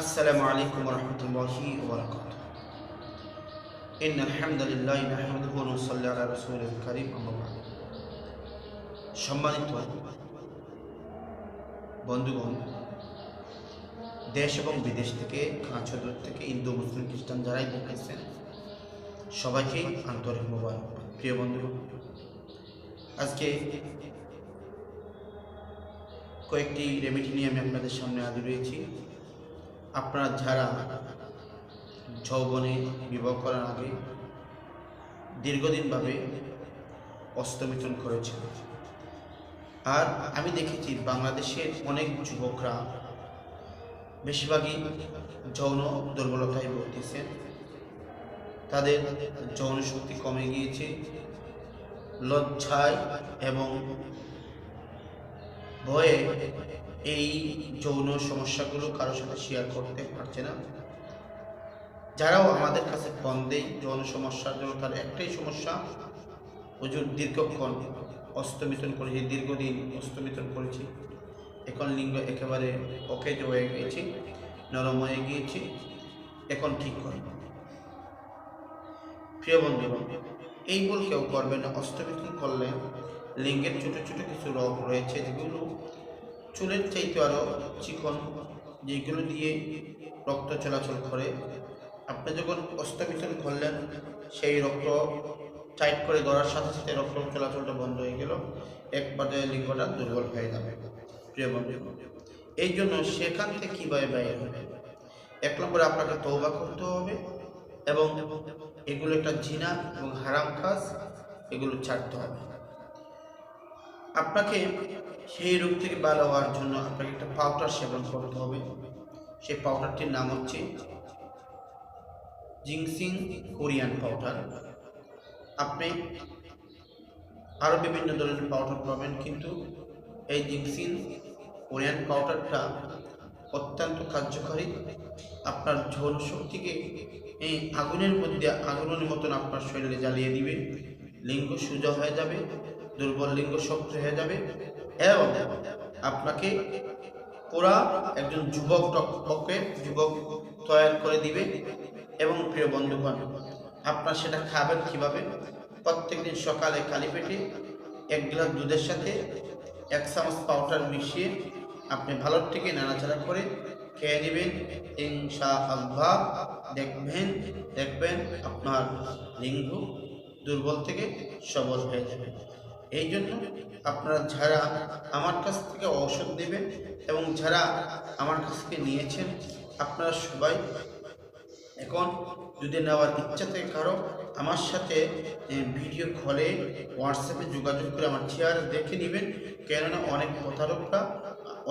আসসালামু আলাইকুম রহমতুল্লাহি ওবরাকাত ইন আলহামদুলিল্লাহ নাহমাদুহু ওয়া নুসাল্লি আলা রাসূলিল কারীম, আম্মা বা'দ। সম্মানিত বন্ধুগণ, দেশ এবং বিদেশ থেকে, কাঁচা থেকে হিন্দু মুসলিম খ্রিস্টান যারাই দেখেছেন, সবাইকে আন্তরিক মোবাইল প্রিয় বন্ধুগণ, আজকে কয়েকটি রেমিডি নিয়ে আমি আপনাদের সামনে হাজির হয়েছি। আপনারা যারা যৌবনে বিবাহ করার আগে দীর্ঘদিনভাবে অস্তমিথন করেছে আর আমি দেখেছি বাংলাদেশের অনেক যুবকরা বেশিরভাগই যৌন দুর্বলতায় ভুগতেছে তাদের যৌন শক্তি কমে গিয়েছে, লজ্জায় এবং ভয়ে এই যৌন সমস্যাগুলো কারোর সাথে শেয়ার করতে পারছে না। যারাও আমাদের কাছে ফোন দেয় যৌন সমস্যার জন্য তার একটাই সমস্যা, হুজুর দীর্ঘক্ষণ অস্তমিতন করেছি, দীর্ঘদিন অস্তমিতন করেছি। এখন লিঙ্গ একেবারে অকেজ হয়ে গিয়েছে, নরম হয়ে গিয়েছে, এখন ঠিক করব প্রিয় বন্ধু, এই বল কেউ করবে না। অস্তমিতন করলে লিঙ্গের ছোট ছোট কিছু রোগ রয়েছে যেগুলো চুলের চাইতে আরও চিকন যেগুলো দিয়ে রক্ত চলাচল করে, আপনি যখন অস্তমিতন করলেন, সেই রক্ত টাইট করে ধরার সাথে সাথে রক্ত চলাচলটা বন্ধ হয়ে গেল, এক পর্যায়ে লিঙ্গটা দুর্বল হয়ে যাবে। প্রিয় বন্ধু, এই জন্য সেখান থেকে কীভাবে বাইরে হবে? এক নম্বরে আপনাকে তৌবা করতে হবে এবং এগুলো একটা জিনা এবং হারাম কাজ, এগুলো ছাড়তে হবে। আপনাকে সেই রোগ থেকে ভালো হওয়ার জন্য আপনাকে একটা পাউডার সেবন করতে হবে। সেই পাউডারটির নাম হচ্ছে জিংসিং কোরিয়ান পাউডার আপনি আরও বিভিন্ন ধরনের পাউডার পাবেন, কিন্তু এই জিংসিং কোরিয়ান পাউডারটা অত্যন্ত কার্যকারী। আপনার ঝোল শক্তিকে এই আগুনের মধ্যে আগুনের মতন আপনার শরীরে জ্বালিয়ে দিবে, লিঙ্গ সোজা হয়ে যাবে দুর্বল লিঙ্গ শক্ত হয়ে যাবে এবং আপনাকে পুরা একজন যুবক পক্ষে যুবক তৈরি করে দিবে এবং প্রিয় বন্ধুগণ, আপনার সেটা খাবেন কীভাবে? প্রত্যেকদিন সকালে খালি পেটে এক গ্লাস দুধের সাথে এক চামচ পাউডার মিশিয়ে আপনি ভালোর থেকে নাড়াচাড়া করে খেয়ে নেবেন। ইনশা আল্লাহ দেখবেন দেখবেন আপনার লিঙ্গ দুর্বল থেকে সবল হয়ে যাবে। এই জন্য আপনারা যারা আমার কাছ থেকে ঔষধ দেবেন এবং যারা আমার কাছ থেকে নিয়েছেন, আপনারা সবাই এখন যদি নেওয়ার ইচ্ছা থেকে কারও, আমার সাথে ভিডিও কলে হোয়াটসঅ্যাপে যোগাযোগ করে আমার চেয়ার দেখে নেবেন। কেননা অনেক প্রতারকরা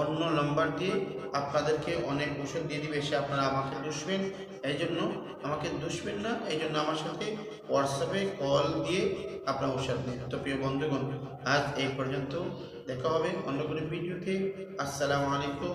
অন্য নাম্বার দিয়ে আপনাদেরকে অনেক ওষুধ দিয়ে দিবে সে আপনারা আমাকে দুষবেন। এই জন্য আমাকে দুষবেন না, এই জন্য আমার সাথে হোয়াটসঅ্যাপে কল দিয়ে আপনার ওষুধ দিন তো প্রিয় বন্ধুগণ, আজ এই পর্যন্ত দেখা হবে অন্য কোনো ভিডিওতে। আসসালামু আলাইকুম